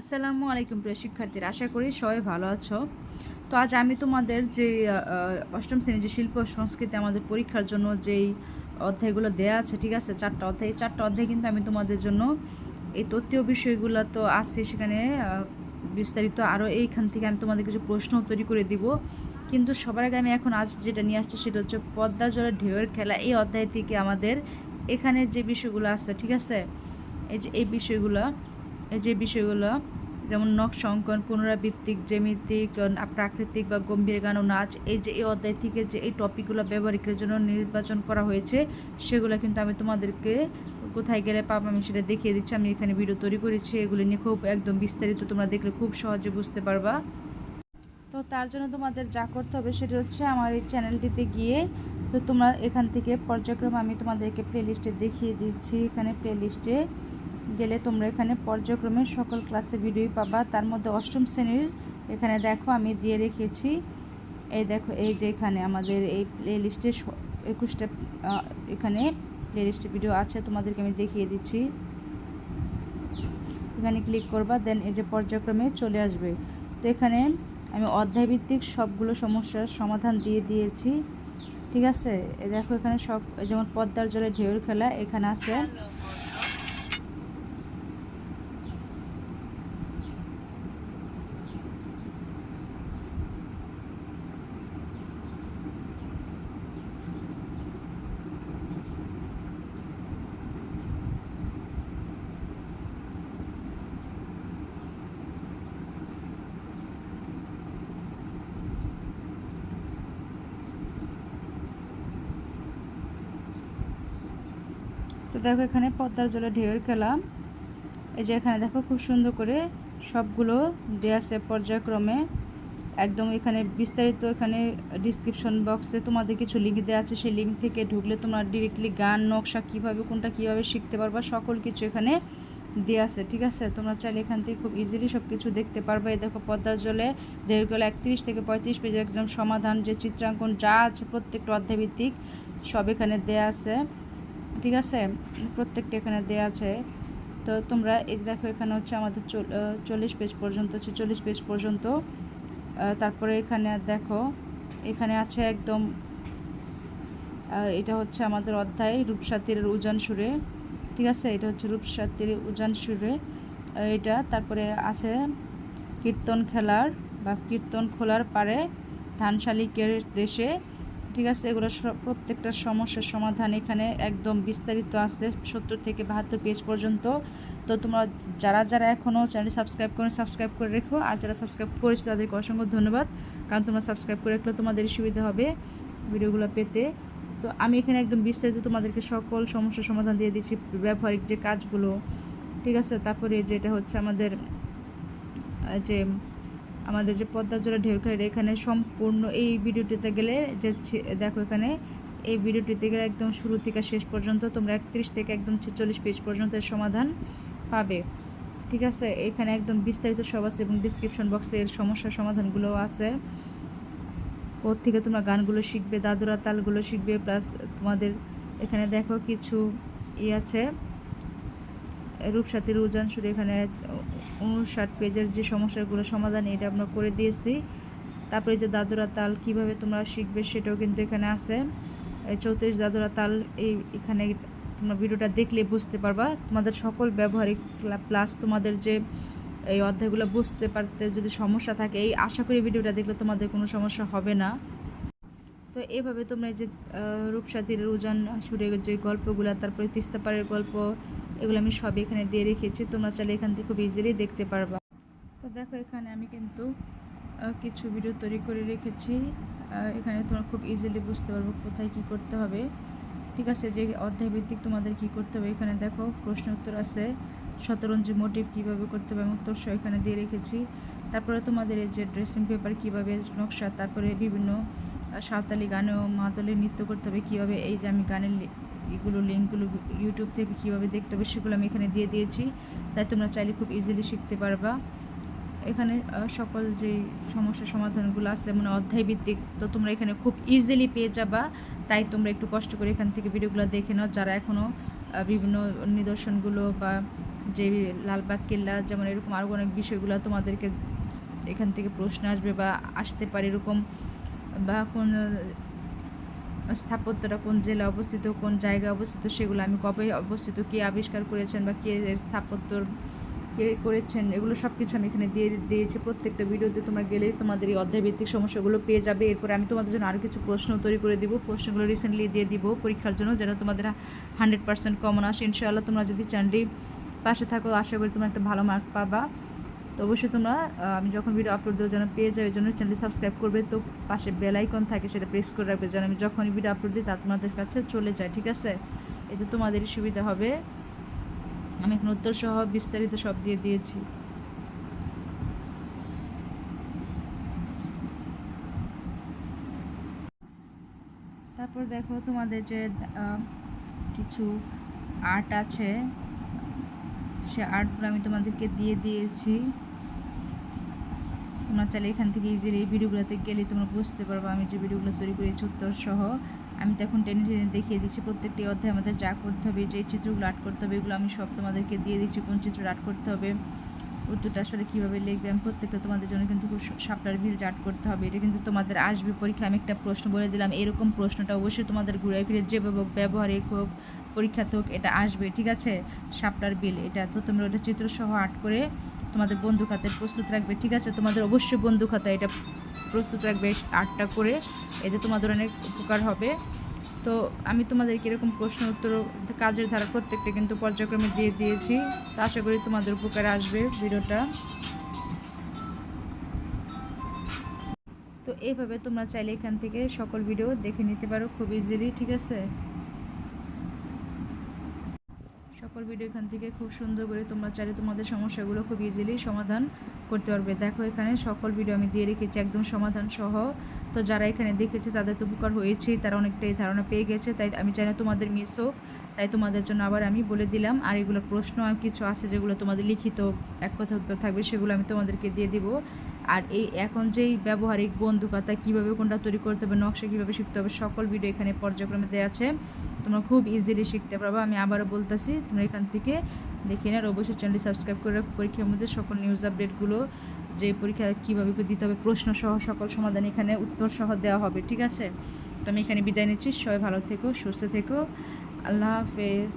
আসসালামু আলাইকুম প্রিয় শিক্ষার্থীরা, আশা করি সবাই ভালো আছো। তো আজ আমি তোমাদের যে অষ্টম শ্রেণির যে শিল্প সংস্কৃতি আমাদের পরীক্ষার জন্য যেই অধ্যায়গুলো দেয়া আছে, ঠিক আছে? চারটা অধ্যায়। চারটা অধ্যায় কিন্তু আমি তোমাদের জন্য এই তথ্যীয় বিষয়গুলো তো আছে সেখানে বিস্তারিত আরও এইখান থেকে আমি তোমাদের কিছু প্রশ্ন তৈরি করে দিব। কিন্তু সবার আগে আমি এখন আজ যেটা নিয়ে আসছি সেটা হচ্ছে পদ্মা জলের ঢেউয়ের খেলা। এই অধ্যায় থেকে আমাদের এখানে যে বিষয়গুলো আছে, ঠিক আছে? এই যে, এই বিষয়গুলো যে বিষয়গুলো, যেমন নকশা অঙ্কন পুনরাবৃত্তিক, জ্যামিতিক প্রাকৃতিক বা গম্ভীর গান ও নাচ, এই যে এই অধ্যায় থেকে যে এই টপিকগুলো ব্যবহারিকের জন্য নির্বাচন করা হয়েছে, সেগুলো কিন্তু আমি তোমাদেরকে কোথায় গেলে পাবো আমি সেটা দেখিয়ে দিচ্ছি। আমি এখানে ভিডিও তৈরি করেছি, এগুলি নিয়ে খুব একদম বিস্তারিত তোমরা দেখলে খুব সহজে বুঝতে পারবা। তো তার জন্য তোমাদের যা করতে হবে সেটা হচ্ছে আমার এই চ্যানেলটিতে গিয়ে, তো তোমরা এখান থেকে পর্যায়ক্রমে আমি তোমাদেরকে প্লেলিস্টে দেখিয়ে দিচ্ছি। এখানে প্লেলিস্টে গেলে তোমরা এখানে পর্যায়ক্রমে সকল ক্লাসে ভিডিও পাবা। তার মধ্যে অষ্টম শ্রেণির এখানে দেখো, আমি দিয়ে রেখেছি। এই দেখো, এই যে এখানে আমাদের এই প্লে লিস্টে একুশটা এখানে প্লে লিস্টে ভিডিও আছে, তোমাদেরকে আমি দেখিয়ে দিচ্ছি। এখানে ক্লিক করবা দেন এই যে পর্যায়ক্রমে চলে আসবে। তো এখানে আমি অধ্যায়ভিত্তিক সবগুলো সমস্যার সমাধান দিয়ে দিয়েছি। ঠিক আছে? দেখো, এখানে সব, যেমন পদ্মার জলে ঢেউয়ের খেলা, এখানে আছে। তো দেখো এখানে পদ্মার জলে ঢেউয়ের খেলা। এই যে এখানে দেখো খুব সুন্দর করে সবগুলো দেওয়া আছে পর্যায়ক্রমে। একদম এখানে বিস্তারিত এখানে ডিসক্রিপশন বক্সে তোমাদের কিছু লিঙ্ক দেওয়া আছে। সেই লিঙ্ক থেকে ঢুকলে তোমরা ডিরেক্টলি গান, নকশা কীভাবে, কোনটা কীভাবে শিখতে পারবা, সকল কিছু এখানে দেওয়া আছে, ঠিক আছে? তোমরা চাইলে এখান থেকে খুব ইজিলি সব কিছু দেখতে পারবে। এই দেখো পদ্মার জলে খেলা একত্রিশ থেকে পঁয়ত্রিশ পেজে একদম সমাধান, যে চিত্রাঙ্কন যা আছে প্রত্যেকটা অধ্যায়ভিত্তিক সব এখানে দেওয়া আছে। ঠিক আছে? প্রত্যেকটা এখানে দেওয়া আছে। তো তোমরা এই দেখো, এখানে হচ্ছে আমাদের চল্লিশ পেজ পর্যন্ত আছে, চল্লিশ পেজ পর্যন্ত। তারপরে এখানে দেখো, এখানে আছে একদম এটা হচ্ছে আমাদের অধ্যায়, রূপসাতীর উজান সুরে। ঠিক আছে? এটা হচ্ছে রূপসাতীর উজান সুরে এটা। তারপরে আছে কীর্তন খেলার বা কীর্তন খোলার পারে ধানশালিকের দেশে ঠিক আছে, এগুলো প্রত্যেকটা সমস্যার সমাধান এখানে একদম বিস্তারিত আছে, সত্তর থেকে বাহাত্তর পেজ পর্যন্ত। তো তোমরা যারা যারা এখনও চ্যানেল সাবস্ক্রাইব করে সাবস্ক্রাইব করে রেখো। আর যারা সাবস্ক্রাইব করেছ, তাদেরকে অসংখ্য ধন্যবাদ। কারণ তোমরা সাবস্ক্রাইব করে রাখলে তোমাদের সুবিধা হবে ভিডিওগুলো পেতে। তো আমি এখানে একদম বিস্তারিত তোমাদেরকে সকল সমস্যার সমাধান দিয়ে দিচ্ছি, ব্যবহারিক যে কাজগুলো। ঠিক আছে, তারপরে যেটা হচ্ছে আমাদের যে আমাদের যে পদ্মার ঢেউ খেলে এখানে সম্পূর্ণ এই ভিডিওটিতে গেলে যে দেখো এখানে, এই ভিডিওটিতে গেলে একদম শুরু থেকে শেষ পর্যন্ত তোমরা একত্রিশ থেকে একদম ছেচল্লিশ পেজ পর্যন্ত সমাধান পাবে। ঠিক আছে? এখানে একদম বিস্তারিত সব আছে এবং ডিসক্রিপশন বক্সে এর সমস্যার সমাধানগুলোও আছে। ওর থেকে তোমরা গানগুলো শিখবে, দাদুরা তালগুলো শিখবে প্লাস তোমাদের এখানে দেখো কিছু ই আছে। রূপসাথীর উজান সুরে এখানে উনষাট পেজের যে সমস্যাগুলো সমাধান এটা আমরা করে দিয়েছি। তারপরে যে দাদুরা তাল কীভাবে তোমরা শিখবে সেটাও কিন্তু এখানে আছে। চৌত্রিশ দাদুরা তাল এই এখানে তোমরা ভিডিওটা দেখলে বুঝতে পারবা। তোমাদের সকল ব্যবহারিক প্লাস তোমাদের যে এই অধ্যায়গুলো বুঝতে পারতে যদি সমস্যা থাকে এই আশা করি ভিডিওটা দেখলে তোমাদের কোনো সমস্যা হবে না। তো এভাবে তোমরা এই যে আহ, রূপসাথীর উজান সুরের যে গল্পগুলো তারপরে তিস্তাপাড়ের গল্প এগুলো আমি সব এখানে দিয়ে রেখেছি। তোমরা চাইলে এখান থেকে খুব ইজিলি দেখতে পারবা। তো দেখো, এখানে আমি কিন্তু কিছু ভিডিও তৈরি করে রেখেছি। এখানে তোমরা খুব ইজিলি বুঝতে পারব কোথায় কি করতে হবে। ঠিক আছে, যে অধ্যায় ভিত্তিক তোমাদের কি করতে হবে, এখানে দেখো প্রশ্ন উত্তর আছে। শতরঞ্জি মোটিভ কীভাবে করতে হবে উত্তর সহ এখানে দিয়ে রেখেছি। তারপরে তোমাদের এই যে ড্রেসিং পেপার কীভাবে নকশা, তারপরে বিভিন্ন সাঁওতালি গানেও মাদলে নৃত্য করতে হবে, কীভাবে এই যে আমি গানের এগুলো লিঙ্কগুলো ইউটিউব থেকে কীভাবে দেখতে হবে সেগুলো আমি এখানে দিয়ে দিয়েছি। তাই তোমরা চাইলে খুব ইজিলি শিখতে পারবা। এখানে সকল যে সমস্যার সমাধানগুলো আছে মানে অধ্যায় ভিত্তিক তো তোমরা এখানে খুব ইজিলি পেয়ে যাবা। তাই তোমরা একটু কষ্ট করে এখান থেকে ভিডিওগুলো দেখে নাও। যারা এখনও বিভিন্ন নিদর্শনগুলো বা যে লালবাগ কেল্লা, যেমন এরকম আরও অনেক বিষয়গুলো তোমাদেরকে এখান থেকে প্রশ্ন আসবে বা আসতে পারে এরকম বা কোন স্থাপত্যটা কোন জেলা অবস্থিত, কোন জায়গায় অবস্থিত, সেগুলো আমি কবে অবস্থিত, কে আবিষ্কার করেছেন বা কে এর স্থাপত্যর কে করেছেন, এগুলো সব কিছু আমি এখানে দিয়ে দিয়েছি। প্রত্যেকটা ভিডিওতে তোমরা গেলেই তোমাদের এই অধ্যায়ভিত্তিক সমস্যাগুলো পেয়ে যাবে। এরপরে আমি তোমাদের জন্য আরও কিছু প্রশ্ন তৈরি করে দিব। প্রশ্নগুলো রিসেন্টলি দিয়ে দিব পরীক্ষার জন্য, যেন তোমাদের হান্ড্রেড পার্সেন্ট কমন আসে। ইনশাআল্লাহ তোমরা যদি চ্যানেলটি পাশে থাকো, আশা করি তোমরা একটা ভালো মার্ক পাবা। অবশ্যই তোমরা আমি যখন ভিডিও আপলোড দেওয়ার জন্য পেয়ে যাই, ওই জন্য চ্যানেলটি সাবস্ক্রাইব করবে, তো পাশে বেল আইকন থাকে সেটা প্রেস করে রাখবে, যেন আমি যখনই ভিডিও আপলোড দিই তা তোমাদের কাছে চলে যায়, ঠিক আছে? এতে তোমাদেরই সুবিধা হবে। আমি এখন উত্তর সহ বিস্তারিত সব দিয়ে দিয়েছি। তারপর দেখো তোমাদের যে কিছু আর্ট আছে, সে আর্টগুলো আমি তোমাদেরকে দিয়ে দিয়েছি। তোমরা চাইলে এখান থেকে ইজিলি এই ভিডিওগুলোতে গেলে তোমরা বুঝতে পারবে আমি যে ভিডিওগুলো তৈরি করেছি উত্তর সহ। আমি তো এখন টেনে টেনে দেখিয়ে দিচ্ছি, প্রত্যেকটি অধ্যায়ে আমাদের যা করতে হবে, যে চিত্রগুলো আর্ট করতে হবে, এগুলো আমি সব তোমাদেরকে দিয়ে দিচ্ছি, কোন চিত্র আর্ট করতে হবে, উত্তরটা আসলে কীভাবে লিখবে, আমি প্রত্যেকটা তোমাদের জন্য কিন্তু খুব সাপটার বিল আর্ট করতে হবে, এটা কিন্তু তোমাদের আসবে পরীক্ষা আমি একটা প্রশ্ন বলে দিলাম, এরকম প্রশ্নটা অবশ্যই তোমাদের ঘুরে ফিরে, যেভাবে হোক, ব্যবহারিক হোক, পরীক্ষাতে হোক, এটা আসবে, ঠিক আছে? সাপটার বিল এটা তো তোমরা ওটা চিত্রসহ আর্ট করে তোমাদের বন্ধু খাতায় প্রস্তুত রাখবে, ঠিক আছে? তোমাদের অবশ্যই বন্ধু খাতায় এটা প্রস্তুত রাখবে আটটা করে, এতে তোমাদের অনেক উপকার হবে। তো আমি তোমাদেরকে এরকম প্রশ্ন উত্তর কাজের ধারা প্রত্যেকটা কিন্তু পর্যায়ক্রমে দিয়ে দিয়েছি। তো আশা করি তোমাদের উপকারে আসবে ভিডিওটা। তো এইভাবে তোমরা চাইলে এখান থেকে সকল ভিডিও দেখে নিতে পারো খুব ইজিলি ঠিক আছে? সকল ভিডিও এখান থেকে খুব সুন্দর করে তোমরা চাইলে তোমাদের সমস্যাগুলো খুব ইজিলি সমাধান করতে পারবে। দেখো এখানে সকল ভিডিও আমি দিয়ে রেখেছি, একদম সমাধান সহ। তো যারা এখানে দেখেছে, তাদের তো উপকার হয়েছেই, তারা অনেকটাই ধারণা পেয়ে গেছে। তাই আমি চাই না তোমাদের মিস হোক, তাই তোমাদের জন্য আবার আমি বলে দিলাম। আর এগুলো প্রশ্ন আর কিছু আছে যেগুলো তোমাদের লিখিত এক কথা উত্তর থাকবে, সেগুলো আমি তোমাদেরকে দিয়ে দিব। আর এই এখন যেই ব্যবহারিক বন্ধু খাতা কীভাবে কোনটা তৈরি করতে হবে, নকশা কীভাবে শিখতে হবে, সকল ভিডিও এখানে পর্যায়ক্রমে দেওয়া আছে। তোমরা খুব ইজিলি শিখতে পারবে। আমি আবারও বলতেছি, তোমরা এখান থেকে দেখে নেয় আর অবশ্যই চ্যানেলটি সাবস্ক্রাইব করে রাখো। পরীক্ষার মধ্যে সকল নিউজ আপডেটগুলো যে পরীক্ষা কীভাবে দিতে হবে, প্রশ্ন সহ সকল সমাধান এখানে উত্তর সহ দেওয়া হবে। ঠিক আছে? তো আমি এখানে বিদায় নিচ্ছি। সবাই ভালো থেকো, সুস্থ থেকো। আল্লাহ হাফেজ।